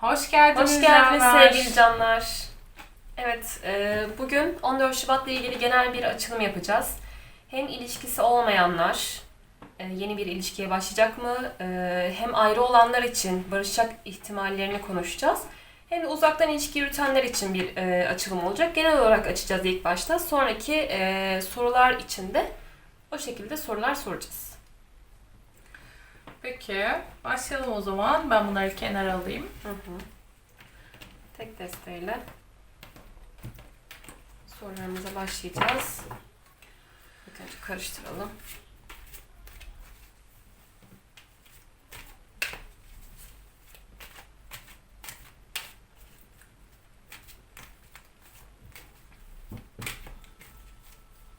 Hoş geldiniz. Hoş geldiniz canlar. sevgili canlar. Evet, e, bugün 14 Şubat'la ilgili genel bir açılım yapacağız. Hem ilişkisi olmayanlar, e, yeni bir ilişkiye başlayacak mı, e, hem ayrı olanlar için barışacak ihtimallerini konuşacağız. Hem de uzaktan ilişki yürütenler için bir e, açılım olacak. Genel olarak açacağız ilk başta. Sonraki e, sorular için de o şekilde sorular soracağız. Peki başlayalım o zaman. Ben bunları kenara alayım. Hı hı. Tek desteğiyle sorularımıza başlayacağız. İlk karıştıralım.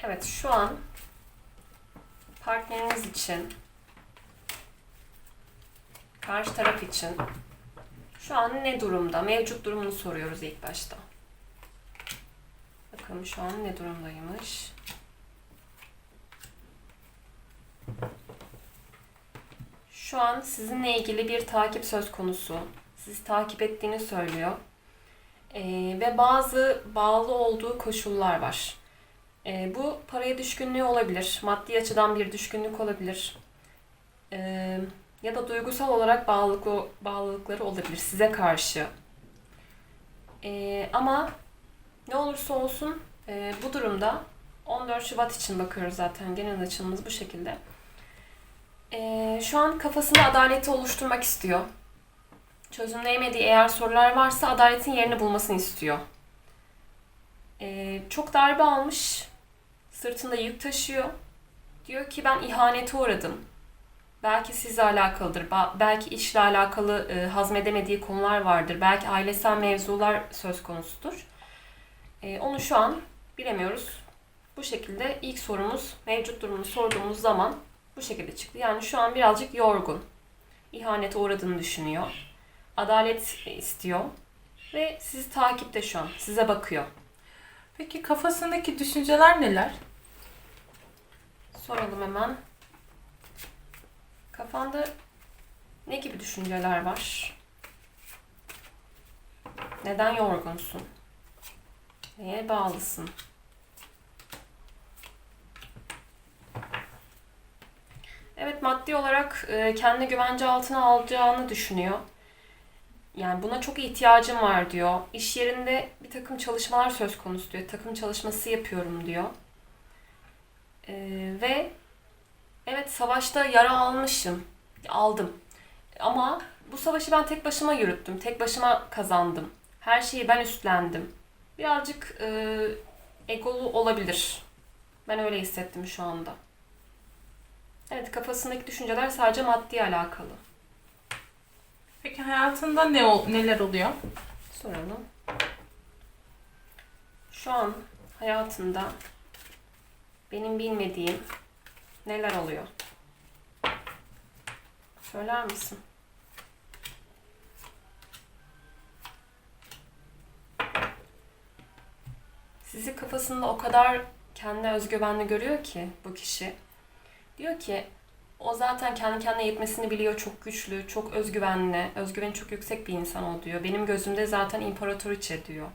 Evet, şu an partneriniz için karşı taraf için şu an ne durumda? Mevcut durumunu soruyoruz ilk başta. Bakalım şu an ne durumdaymış. Şu an sizinle ilgili bir takip söz konusu. Sizi takip ettiğini söylüyor. Ee, ve bazı bağlı olduğu koşullar var. Ee, bu paraya düşkünlüğü olabilir. Maddi açıdan bir düşkünlük olabilir. Ee, ya da duygusal olarak bağlılık, bağlılıkları olabilir size karşı. Ee, ama ne olursa olsun e, bu durumda 14 Şubat için bakıyoruz zaten genel açılımımız bu şekilde. Ee, şu an kafasında adaleti oluşturmak istiyor. Çözümleyemediği eğer sorular varsa adaletin yerini bulmasını istiyor. Ee, çok darbe almış, sırtında yük taşıyor. Diyor ki ben ihanete uğradım. Belki sizle alakalıdır. Belki işle alakalı e, hazmedemediği konular vardır. Belki ailesel mevzular söz konusudur. E, onu şu an bilemiyoruz. Bu şekilde ilk sorumuz mevcut durumunu sorduğumuz zaman bu şekilde çıktı. Yani şu an birazcık yorgun. İhanete uğradığını düşünüyor. Adalet istiyor. Ve sizi takipte şu an. Size bakıyor. Peki kafasındaki düşünceler neler? Soralım hemen. Kafanda ne gibi düşünceler var? Neden yorgunsun? Neye bağlısın? Evet maddi olarak e, kendi güvence altına alacağını düşünüyor. Yani buna çok ihtiyacım var diyor. İş yerinde bir takım çalışmalar söz konusu diyor. Takım çalışması yapıyorum diyor. E, ve Evet savaşta yara almışım. Aldım. Ama bu savaşı ben tek başıma yürüttüm. Tek başıma kazandım. Her şeyi ben üstlendim. Birazcık e, egolu olabilir. Ben öyle hissettim şu anda. Evet kafasındaki düşünceler sadece maddi alakalı. Peki hayatında ne ol- neler oluyor? Soralım. Şu an hayatında benim bilmediğim neler oluyor? Söyler misin? Sizi kafasında o kadar kendine özgüvenli görüyor ki bu kişi. Diyor ki o zaten kendi kendine yetmesini biliyor. Çok güçlü, çok özgüvenli. Özgüveni çok yüksek bir insan o diyor. Benim gözümde zaten imparatoriçe diyor.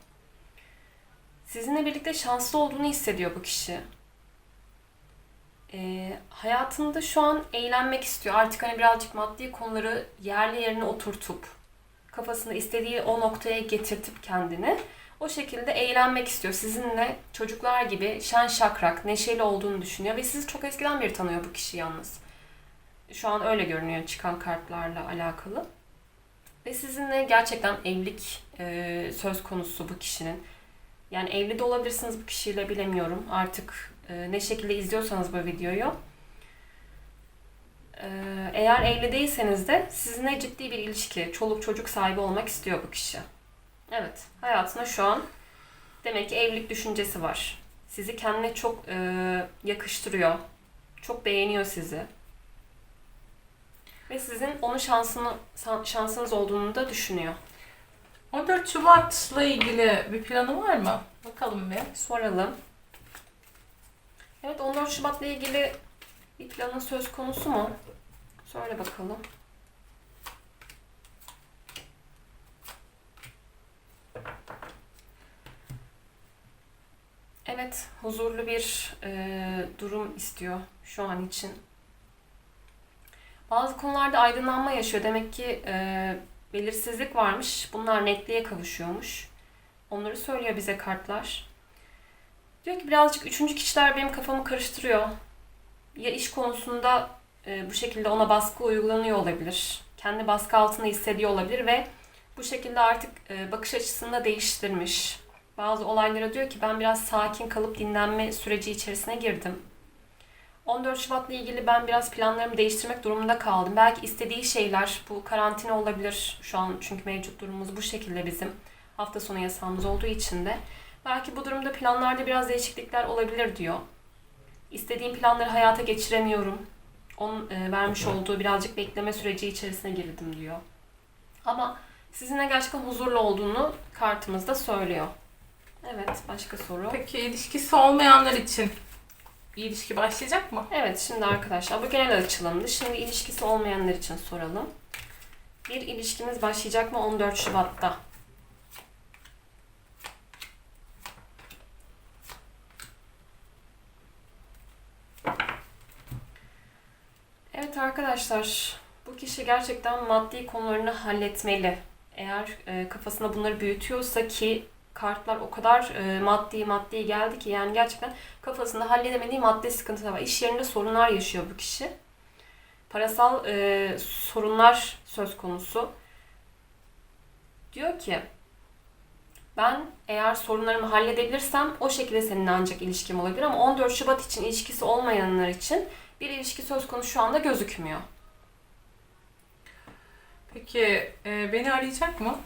Sizinle birlikte şanslı olduğunu hissediyor bu kişi. Ee, hayatında şu an eğlenmek istiyor. Artık hani birazcık maddi konuları yerli yerine oturtup kafasında istediği o noktaya getirtip kendini o şekilde eğlenmek istiyor. Sizinle çocuklar gibi şen şakrak, neşeli olduğunu düşünüyor ve sizi çok eskiden beri tanıyor bu kişi yalnız. Şu an öyle görünüyor çıkan kartlarla alakalı. Ve sizinle gerçekten evlilik e, söz konusu bu kişinin. Yani evli de olabilirsiniz bu kişiyle bilemiyorum. Artık e, ne şekilde izliyorsanız bu videoyu. E, eğer evli değilseniz de sizinle ciddi bir ilişki, çoluk çocuk sahibi olmak istiyor bu kişi. Evet, hayatına şu an demek ki evlilik düşüncesi var. Sizi kendine çok e, yakıştırıyor. Çok beğeniyor sizi. Ve sizin onun şansını şansınız olduğunu da düşünüyor. 14 Şubat'la ilgili bir planı var mı? Bakalım bir. Soralım. Evet 14 Şubat'la ilgili bir planın söz konusu mu? Söyle bakalım. Evet, huzurlu bir e, durum istiyor şu an için. Bazı konularda aydınlanma yaşıyor. Demek ki e, belirsizlik varmış. Bunlar netliğe kavuşuyormuş. Onları söylüyor bize kartlar. Diyor ki birazcık üçüncü kişiler benim kafamı karıştırıyor. Ya iş konusunda e, bu şekilde ona baskı uygulanıyor olabilir. Kendi baskı altında hissediyor olabilir ve bu şekilde artık e, bakış açısını da değiştirmiş. Bazı olaylara diyor ki ben biraz sakin kalıp dinlenme süreci içerisine girdim. 14 Şubat'la ilgili ben biraz planlarımı değiştirmek durumunda kaldım. Belki istediği şeyler bu karantina olabilir şu an çünkü mevcut durumumuz bu şekilde bizim. Hafta sonu yasağımız olduğu için de. Belki bu durumda planlarda biraz değişiklikler olabilir diyor. İstediğim planları hayata geçiremiyorum. Onun e, vermiş olduğu birazcık bekleme süreci içerisine girdim diyor. Ama sizinle gerçekten huzurlu olduğunu kartımızda söylüyor. Evet, başka soru. Peki ilişkisi olmayanlar için bir ilişki başlayacak mı? Evet, şimdi arkadaşlar bu genel açılımdı. Şimdi ilişkisi olmayanlar için soralım. Bir ilişkimiz başlayacak mı 14 Şubat'ta? Evet arkadaşlar, bu kişi gerçekten maddi konularını halletmeli. Eğer e, kafasında bunları büyütüyorsa ki kartlar o kadar e, maddi maddi geldi ki yani gerçekten kafasında halledemediği maddi sıkıntılar var. İş yerinde sorunlar yaşıyor bu kişi. Parasal e, sorunlar söz konusu. Diyor ki ben eğer sorunlarımı halledebilirsem o şekilde seninle ancak ilişkim olabilir ama 14 Şubat için ilişkisi olmayanlar için bir ilişki söz konusu şu anda gözükmüyor. Peki e, beni arayacak mı?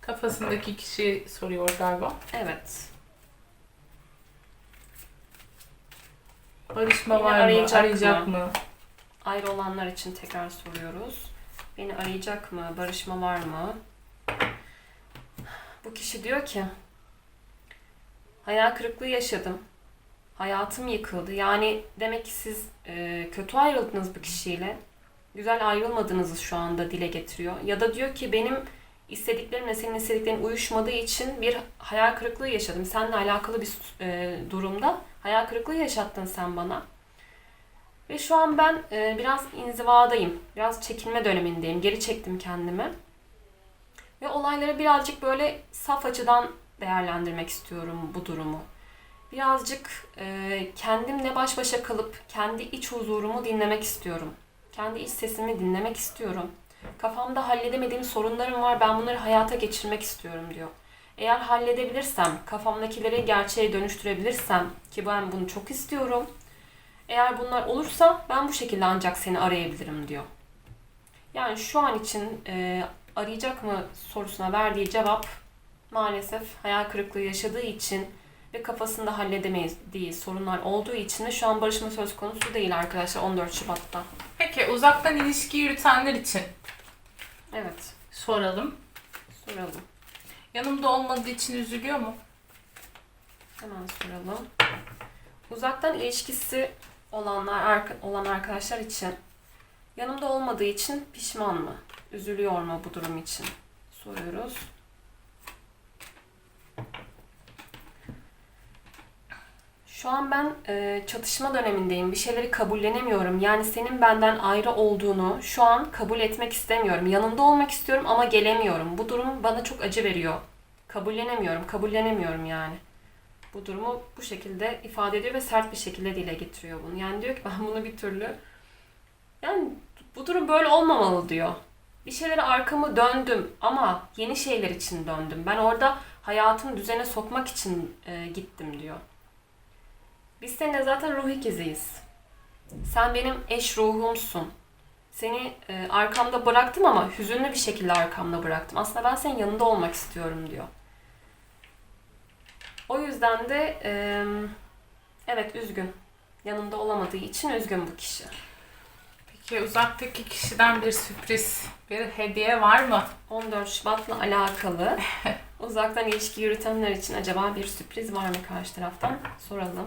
Kafasındaki kişi soruyor galiba. Evet. Barışma Beni var mı? arayacak Arayacak, mı? mı? Ayrı olanlar için tekrar soruyoruz. Beni arayacak mı? Barışma var mı? Bu kişi diyor ki hayal kırıklığı yaşadım. Hayatım yıkıldı. Yani demek ki siz e, kötü ayrıldınız bu kişiyle. Güzel ayrılmadığınızı şu anda dile getiriyor. Ya da diyor ki benim istediklerimle senin istediklerin uyuşmadığı için bir hayal kırıklığı yaşadım. Seninle alakalı bir e, durumda hayal kırıklığı yaşattın sen bana. Ve şu an ben e, biraz inzivadayım. Biraz çekilme dönemindeyim. Geri çektim kendimi. Ve olayları birazcık böyle saf açıdan değerlendirmek istiyorum bu durumu. Birazcık e, kendimle baş başa kalıp kendi iç huzurumu dinlemek istiyorum. Kendi iç sesimi dinlemek istiyorum. Kafamda halledemediğim sorunlarım var. Ben bunları hayata geçirmek istiyorum diyor. Eğer halledebilirsem, kafamdakileri gerçeğe dönüştürebilirsem ki ben bunu çok istiyorum. Eğer bunlar olursa ben bu şekilde ancak seni arayabilirim diyor. Yani şu an için e, arayacak mı sorusuna verdiği cevap maalesef hayal kırıklığı yaşadığı için ve kafasında halledemediği sorunlar olduğu için de şu an barışma söz konusu değil arkadaşlar 14 Şubat'ta. Peki uzaktan ilişki yürütenler için Evet, soralım. soralım. Yanımda olmadığı için üzülüyor mu? Hemen soralım. Uzaktan ilişkisi olanlar arka- olan arkadaşlar için yanımda olmadığı için pişman mı? Üzülüyor mu bu durum için? Soruyoruz. Şu an ben e, çatışma dönemindeyim. Bir şeyleri kabullenemiyorum. Yani senin benden ayrı olduğunu şu an kabul etmek istemiyorum. Yanında olmak istiyorum ama gelemiyorum. Bu durum bana çok acı veriyor. Kabullenemiyorum, kabullenemiyorum yani bu durumu bu şekilde ifade ediyor ve sert bir şekilde dile getiriyor bunu. Yani diyor ki ben bunu bir türlü yani bu durum böyle olmamalı diyor. Bir şeylere arkamı döndüm ama yeni şeyler için döndüm. Ben orada hayatımı düzene sokmak için e, gittim diyor. Biz seninle zaten ruh ikiziyiz. Sen benim eş ruhumsun. Seni e, arkamda bıraktım ama hüzünlü bir şekilde arkamda bıraktım. Aslında ben senin yanında olmak istiyorum diyor. O yüzden de e, evet üzgün. Yanında olamadığı için üzgün bu kişi. Peki uzaktaki kişiden bir sürpriz, bir hediye var mı? 14 Şubat'la alakalı uzaktan ilişki yürütenler için acaba bir sürpriz var mı karşı taraftan? Soralım.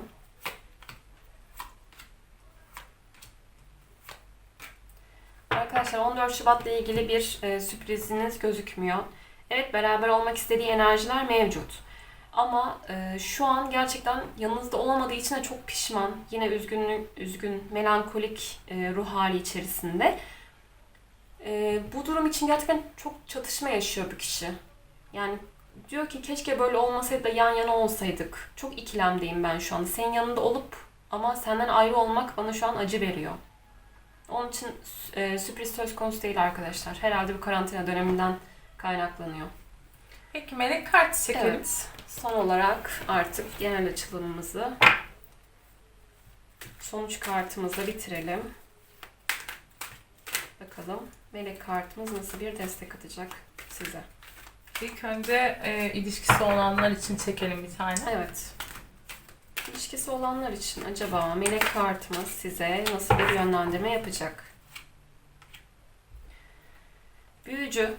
Arkadaşlar 14 Şubat'la ilgili bir e, sürpriziniz gözükmüyor. Evet beraber olmak istediği enerjiler mevcut. Ama e, şu an gerçekten yanınızda olamadığı için de çok pişman. Yine üzgünlük, üzgün, melankolik e, ruh hali içerisinde. E, bu durum için gerçekten çok çatışma yaşıyor bu kişi. Yani diyor ki keşke böyle olmasaydı da yan yana olsaydık. Çok ikilemdeyim ben şu anda. Senin yanında olup ama senden ayrı olmak bana şu an acı veriyor. Onun için e, sürpriz söz konusu değil arkadaşlar. Herhalde bu karantina döneminden kaynaklanıyor. Peki melek kartı çekelim. Evet. Son olarak artık genel açılımımızı sonuç kartımızla bitirelim. Bakalım melek kartımız nasıl bir destek atacak size. İlk önce e, ilişkisi olanlar için çekelim bir tane. Evet. İlişkisi olanlar için acaba melek kartımız size nasıl bir yönlendirme yapacak? Büyücü,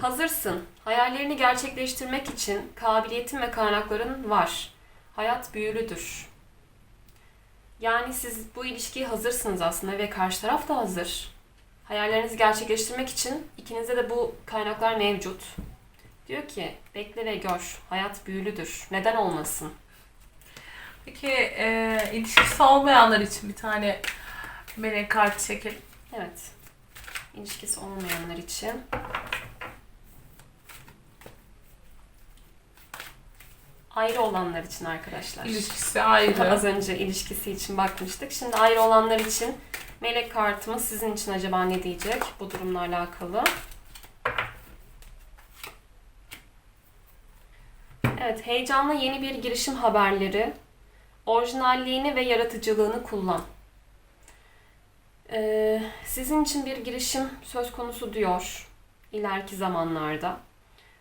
hazırsın. Hayallerini gerçekleştirmek için kabiliyetin ve kaynakların var. Hayat büyülüdür. Yani siz bu ilişkiye hazırsınız aslında ve karşı taraf da hazır. Hayallerinizi gerçekleştirmek için ikinizde de bu kaynaklar mevcut. Diyor ki bekle ve gör. Hayat büyülüdür. Neden olmasın? Peki e, ilişkisi olmayanlar için bir tane melek kartı çekelim. Evet. İlişkisi olmayanlar için. Ayrı olanlar için arkadaşlar. İlişkisi ayrı. Az önce ilişkisi için bakmıştık. Şimdi ayrı olanlar için melek kartımız sizin için acaba ne diyecek bu durumla alakalı? Evet, heyecanla yeni bir girişim haberleri, orijinalliğini ve yaratıcılığını kullan. Ee, sizin için bir girişim söz konusu diyor ileriki zamanlarda.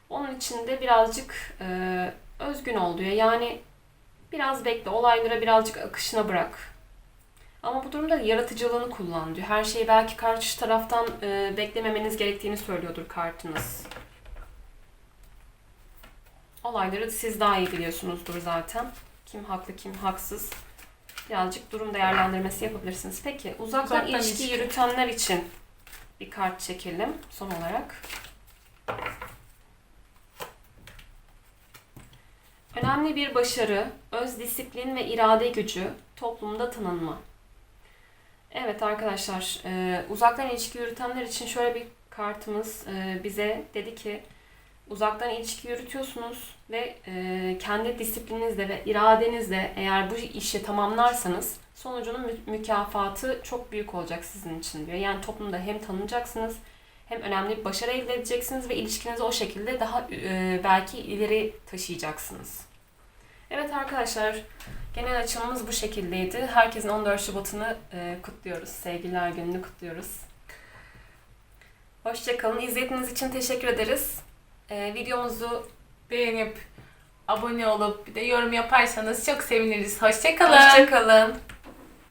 Onun için de birazcık e, özgün ol diyor. Yani biraz bekle, olaylara birazcık akışına bırak. Ama bu durumda yaratıcılığını kullan diyor. Her şeyi belki karşı taraftan e, beklememeniz gerektiğini söylüyordur kartınız. Olayları siz daha iyi biliyorsunuzdur zaten. Kim haklı, kim haksız. Birazcık durum değerlendirmesi yapabilirsiniz. Peki uzaktan, Uzaktan ilişki ilişki. yürütenler için bir kart çekelim son olarak. Önemli bir başarı, öz disiplin ve irade gücü, toplumda tanınma. Evet arkadaşlar, e, uzaktan ilişki yürütenler için şöyle bir kartımız e, bize dedi ki uzaktan ilişki yürütüyorsunuz ve e, kendi disiplininizle ve iradenizle eğer bu işi tamamlarsanız sonucunun mü- mükafatı çok büyük olacak sizin için diyor. Yani toplumda hem tanınacaksınız hem önemli bir başarı elde edeceksiniz ve ilişkinizi o şekilde daha e, belki ileri taşıyacaksınız. Evet arkadaşlar, genel açılımımız bu şekildeydi. Herkesin 14 Şubat'ını e, kutluyoruz. Sevgililer Günü'nü kutluyoruz. Hoşçakalın. İzlediğiniz için teşekkür ederiz. E, videomuzu Beğenip abone olup bir de yorum yaparsanız çok seviniriz. Hoşçakalın. Hoşçakalın.